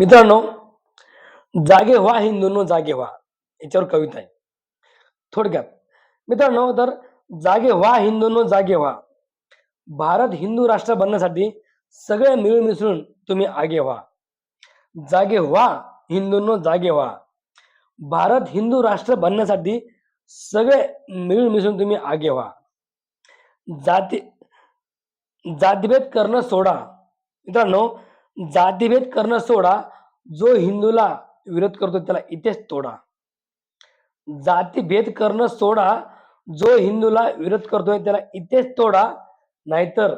मित्रांनो जागे व्हा हिंदूंनो जागे व्हा. याच्यावर कविता आहे. थोडक्यात मित्रांनो तर जागे व्हा हिंदूंनो जागे व्हा. भारत हिंदू राष्ट्र बनण्यासाठी सगळे मिळून मिसळून तुम्ही आगे व्हा. जागे व्हा हिंदूंनो जागे व्हा. भारत हिंदू राष्ट्र बनण्यासाठी सगळे मिळून मिसळून तुम्ही आगे व्हा. जाती जातीभेद करणं सोडा. मित्रांनो जातीभेद करणं सोडा जो हिंदूला विरोध करतो त्याला इथेच तोडा. जातीभेद करणं सोडा जो हिंदूला विरोध करतोय त्याला इथेच तोडा नाहीतर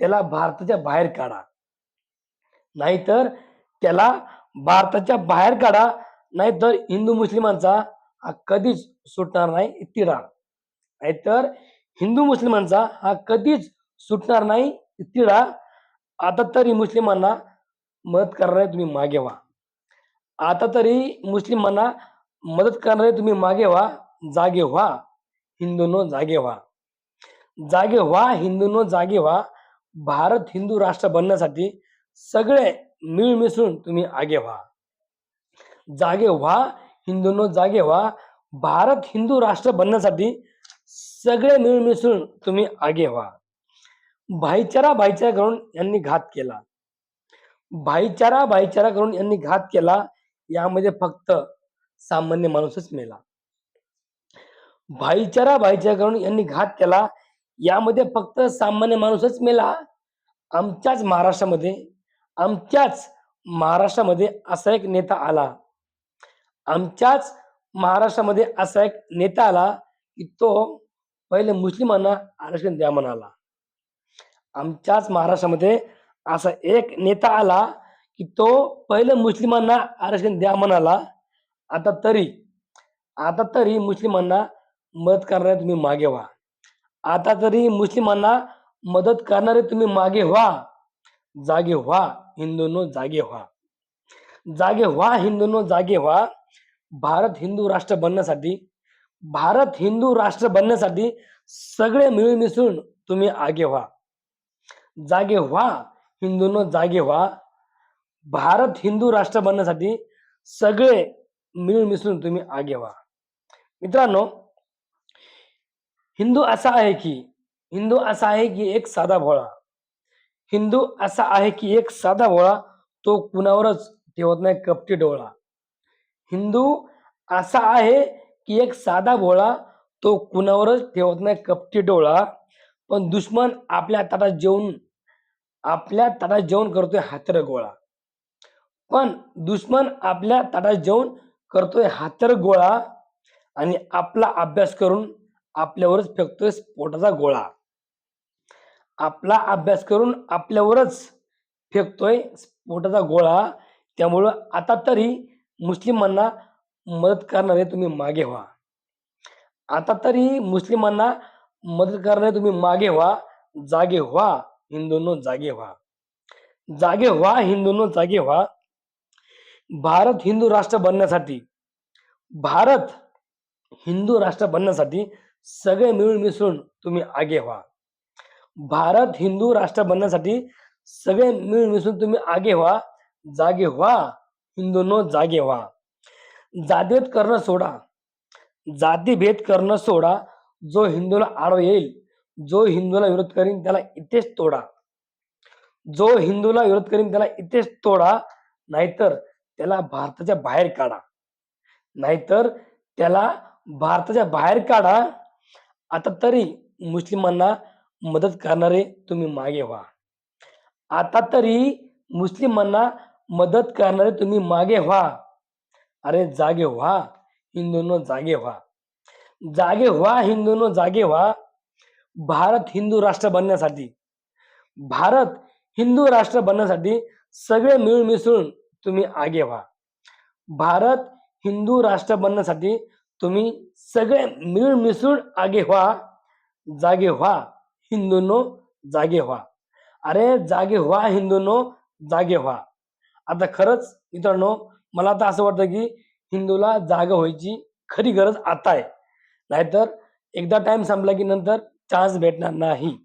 त्याला भारताच्या बाहेर काढा. नाहीतर त्याला भारताच्या बाहेर काढा नाहीतर हिंदू मुस्लिमांचा हा कधीच सुटणार नाही तिढा नाहीतर हिंदू मुस्लिमांचा हा कधीच सुटणार नाही तिढा आता तरी मुस्लिमांना मदत करणारे तुम्ही मागे व्हा. आता तरी मुस्लिमांना मदत करणारे तुम्ही मागे व्हा जागे व्हा हिंदूनो जागे व्हा. जागे व्हा हिंदूनो जागे व्हा. भारत हिंदू राष्ट्र बनण्यासाठी सगळे मिळ मिसळून तुम्ही आगे व्हा. जागे व्हा हिंदूनो जागे व्हा. भारत हिंदू राष्ट्र बनण्यासाठी सगळे मिळून मिसळून तुम्ही आगे व्हा. भाईचारा भाईचारा करून यांनी घात केला. भाईचारा भाईचारा करून यांनी घात केला यामध्ये फक्त सामान्य माणूसच मेला. भाईचारा भाईचारा करून यांनी घात केला यामध्ये फक्त सामान्य माणूसच मेला. आमच्याच महाराष्ट्रामध्ये आमच्याच महाराष्ट्रामध्ये असा एक नेता आला. आमच्याच महाराष्ट्रामध्ये असा एक नेता आला की तो पहिले मुस्लिमांना आरक्षण द्या म्हणाला. आमच्याच महाराष्ट्रामध्ये असा एक नेता आला की तो पहिलं मुस्लिमांना आरक्षण द्या म्हणाला. आता तरी आता तरी मुस्लिमांना मदत करणारे तुम्ही मागे व्हा. आता तरी मुस्लिमांना मदत करणारे तुम्ही मागे व्हा. जागे व्हा हिंदूंनो जागे व्हा. जागे व्हा हिंदूंनो जागे व्हा. भारत हिंदू राष्ट्र बनण्यासाठी भारत हिंदू राष्ट्र बनण्यासाठी सगळे मिळून मिसळून तुम्ही आगे व्हा. जागे व्हा हिंदूंनो जागे व्हा. भारत हिंदू राष्ट्र बनण्यासाठी सगळे मिळून मिसळून तुम्ही आगे व्हा. मित्रांनो हिंदू असा आहे की हिंदू असा आहे की एक साधा भोळा. हिंदू असा आहे की एक साधा भोळा तो कुणावरच ठेवत नाही कपटी डोळा. हिंदू असा आहे की एक साधा भोळा तो कुणावरच ठेवत नाही कपटी डोळा. पण दुश्मन आपल्या ताटात जेवून आपल्या ताटात जेवण करतोय हातर गोळा पण दुश्मन आपल्या ताटात जेवण करतोय हातर गोळा आणि आपला अभ्यास करून आपल्यावरच फेकतोय स्फोटाचा गोळा. आपला अभ्यास करून आपल्यावरच फेकतोय स्फोटाचा गोळा. त्यामुळं आता तरी मुस्लिमांना मदत करणारे तुम्ही मागे व्हा. आता तरी मुस्लिमांना मदत करणारे तुम्ही मागे व्हा जागे व्हा. हिंदूंनो जागे व्हा. जागे व्हा हिंदूंनो जागे व्हा. भारत हिंदू राष्ट्र बनण्यासाठी भारत हिंदू राष्ट्र बनण्यासाठी सगळे मिळून मिसळून तुम्ही आगे व्हा. भारत हिंदू राष्ट्र बनण्यासाठी सगळे मिळून मिसळून तुम्ही आगे व्हा. जागे व्हा हिंदूंनो जागे व्हा. जातीभेद करणं सोडा. जातीभेद करणं सोडा जो हिंदूला आडव येईल जो हिंदूला विरोध करीन त्याला इथेच तोडा. जो हिंदूला विरोध करीन त्याला इथेच तोडा. नाहीतर त्याला भारताच्या बाहेर काढा. नाहीतर त्याला भारताच्या बाहेर काढा. आता तरी मुस्लिमांना मदत करणारे तुम्ही मागे व्हा. आता तरी मुस्लिमांना मदत करणारे तुम्ही मागे व्हा. अरे जागे व्हा. हिंदूंनो जागे व्हा. जागे व्हा हिंदूंनो जागे व्हा. भारत हिंदू राष्ट्र बनण्यासाठी. भारत हिंदू राष्ट्र बनण्यासाठी सगळे मिळून मिसळून तुम्ही आगे व्हा. भारत हिंदू राष्ट्र बनण्यासाठी तुम्ही सगळे मिळून मिसळून आगे व्हा. जागे व्हा हिंदूंनो जागे व्हा. अरे जागे व्हा हिंदूंनो जागे व्हा. आता खरंच मित्रांनो मला आता असं वाटतं की हिंदूला जागा व्हायची खरी गरज आता आहे. नाहीतर एकदा टाइम संपला की नंतर चान्स भेटणार नाही.